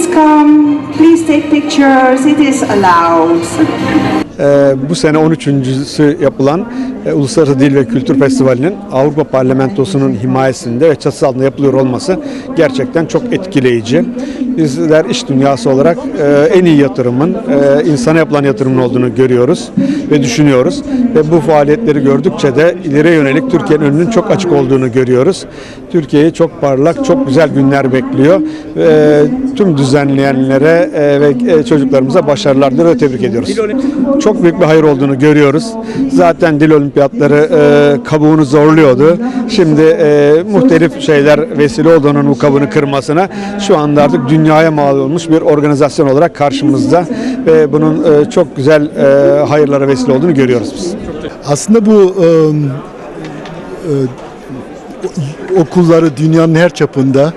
please come, please take pictures, it is allowed. Ee, bu sene 13.sü yapılan e, Uluslararası Dil ve Kültür Festivali'nin Avrupa Parlamentosu'nun himayesinde ve çatısı altında yapılıyor olması gerçekten çok etkileyici. Bizler iş dünyası olarak e, en iyi yatırımın, e, insana yapılan yatırımın olduğunu görüyoruz ve düşünüyoruz. Ve bu faaliyetleri gördükçe de ileriye yönelik Türkiye'nin önünün çok açık olduğunu görüyoruz. Türkiye'yi çok parlak, çok güzel günler bekliyor. Ve tüm düzenleyenlere e, ve e, çocuklarımıza başarılar diliyor tebrik ediyoruz. Çok büyük bir hayır olduğunu görüyoruz. Zaten dil olimpiyatları e, kabuğunu zorluyordu. Şimdi e, muhtelif şeyler vesile olduğunun bu kabuğunu kırmasına şu anda artık dünyaya mal olmuş bir organizasyon olarak karşımızda ve bunun e, çok güzel e, hayırlara vesile olduğunu görüyoruz biz. Aslında bu e, e, okulları dünyanın her çapında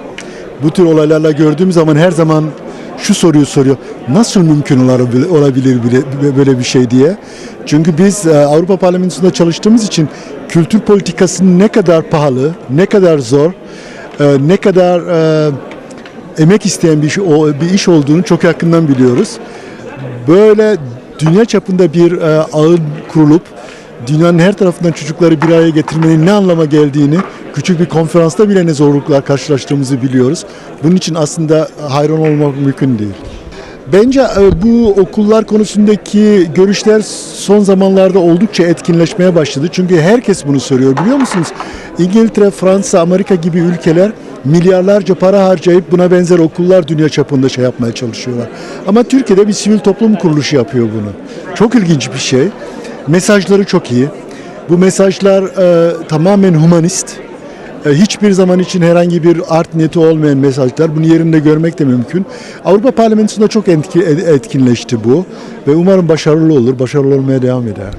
bu tür olaylarla gördüğüm zaman her zaman şu soruyu soruyor. Nasıl mümkün olabilir, böyle bir şey diye. Çünkü biz e, Avrupa Parlamentosu'nda çalıştığımız için kültür politikasının ne kadar pahalı, ne kadar zor, e, ne kadar e, emek isteyen bir iş, bir iş olduğunu çok yakından biliyoruz. Böyle dünya çapında bir ağın kurulup dünyanın her tarafından çocukları bir araya getirmenin ne anlama geldiğini küçük bir konferansta bile ne zorluklar karşılaştığımızı biliyoruz. Bunun için aslında hayran olmak mümkün değil. Bence e, bu okullar konusundaki görüşler son zamanlarda oldukça etkinleşmeye başladı. Çünkü herkes bunu soruyor biliyor musunuz? İngiltere, Fransa, Amerika gibi ülkeler milyarlarca para harcayıp buna benzer okullar dünya çapında şey yapmaya çalışıyorlar. Ama Türkiye'de bir sivil toplum kuruluşu yapıyor bunu. Çok ilginç bir şey. Mesajları çok iyi. Bu mesajlar e, tamamen humanist. E, Hiçbir zaman için herhangi bir art niyeti olmayan mesajlar. Bunu yerinde görmek de mümkün. Avrupa Parlamentosu'nda çok etki- etkinleşti bu. Ve umarım başarılı olur, başarılı olmaya devam eder.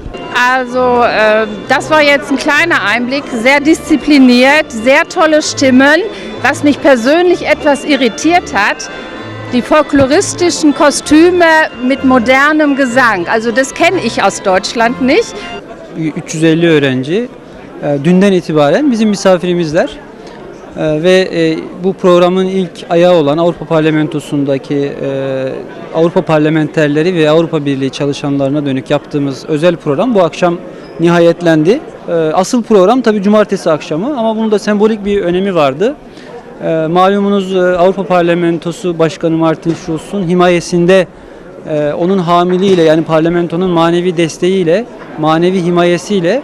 Also, äh, das war jetzt ein kleiner Einblick, sehr diszipliniert, sehr tolle Stimmen. Was mich persönlich etwas irritiert hat, die folkloristischen Kostüme mit modernem Gesang. Also, das kenne ich aus Deutschland nicht. 350 öğrenci e, dünden itibaren bizim misafirimizler E, ve e, bu programın ilk ayağı olan Avrupa Parlamentosu'ndaki e, Avrupa parlamenterleri ve Avrupa Birliği çalışanlarına dönük yaptığımız özel program bu akşam nihayetlendi. E, Asıl program tabii cumartesi akşamı ama bunun da sembolik bir önemi vardı. E, Malumunuz e, Avrupa Parlamentosu Başkanı Martin Schulz'un himayesinde e, onun hamiliyle yani parlamentonun manevi desteğiyle, manevi himayesiyle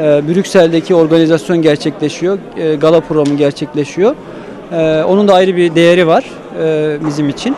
e, Brüksel'deki organizasyon gerçekleşiyor. Gala programı gerçekleşiyor. Onun da ayrı bir değeri var bizim için.